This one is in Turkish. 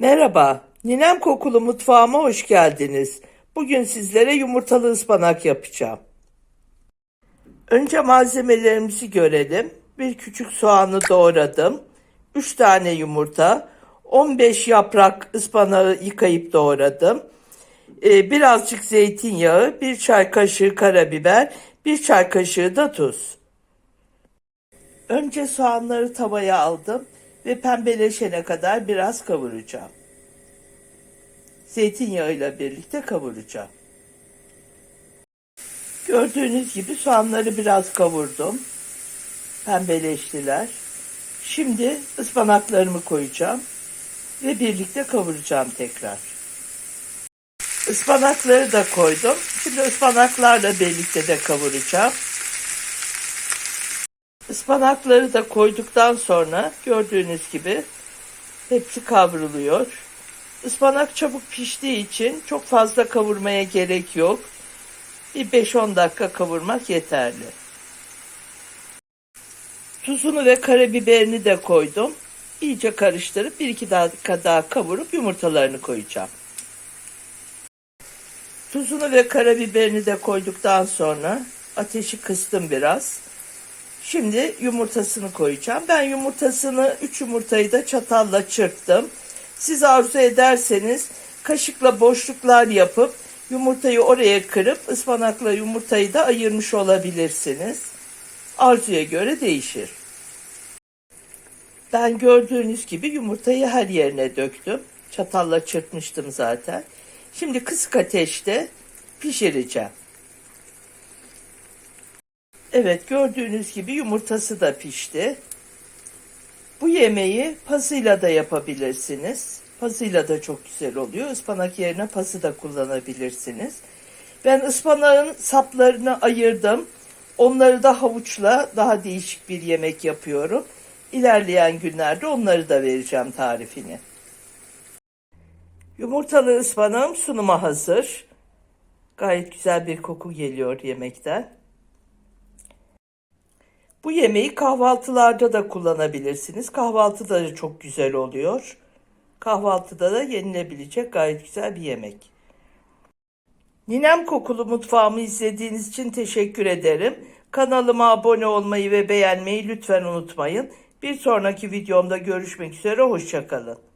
Merhaba, Ninem Kokulu mutfağıma hoş geldiniz. Bugün sizlere yumurtalı ıspanak yapacağım. Önce malzemelerimizi görelim. Bir küçük soğanı doğradım. 3 tane yumurta, 15 yaprak ıspanağı yıkayıp doğradım. Ee, birazcık zeytinyağı, bir çay kaşığı karabiber, bir çay kaşığı da tuz. Önce soğanları tavaya aldım ve pembeleşene kadar biraz kavuracağım. Zeytinyağıyla birlikte kavuracağım. Gördüğünüz gibi soğanları biraz kavurdum. Pembeleştiler. Şimdi ıspanaklarımı koyacağım ve birlikte kavuracağım tekrar. Ispanakları da koydum. Şimdi ıspanaklarla birlikte de kavuracağım. Ispanakları da koyduktan sonra gördüğünüz gibi hepsi kavruluyor. Ispanak çabuk piştiği için çok fazla kavurmaya gerek yok. Bir 5-10 dakika kavurmak yeterli. Tuzunu ve karabiberini de koydum. İyice karıştırıp 1-2 dakika daha kavurup yumurtalarını koyacağım. Tuzunu ve karabiberini de koyduktan sonra ateşi kıstım biraz. Şimdi yumurtasını koyacağım. Ben yumurtasını 3 yumurtayı da çatalla çırptım. Siz arzu ederseniz kaşıkla boşluklar yapıp yumurtayı oraya kırıp ıspanakla yumurtayı da ayırmış olabilirsiniz. Arzuya göre değişir. Ben gördüğünüz gibi yumurtayı her yerine döktüm. Çatalla çırpmıştım zaten. Şimdi kısık ateşte pişireceğim. Evet gördüğünüz gibi yumurtası da pişti. Bu yemeği pasıyla da yapabilirsiniz. Pasıyla da çok güzel oluyor. Ispanak yerine pası da kullanabilirsiniz. Ben ıspanağın saplarını ayırdım. Onları da havuçla daha değişik bir yemek yapıyorum. İlerleyen günlerde onları da vereceğim tarifini. Yumurtalı ıspanağım sunuma hazır. Gayet güzel bir koku geliyor yemekten. Bu yemeği kahvaltılarda da kullanabilirsiniz. Kahvaltıda da çok güzel oluyor. Kahvaltıda da yenilebilecek gayet güzel bir yemek. Ninem Kokulu Mutfağımı izlediğiniz için teşekkür ederim. Kanalıma abone olmayı ve beğenmeyi lütfen unutmayın. Bir sonraki videomda görüşmek üzere, hoşçakalın.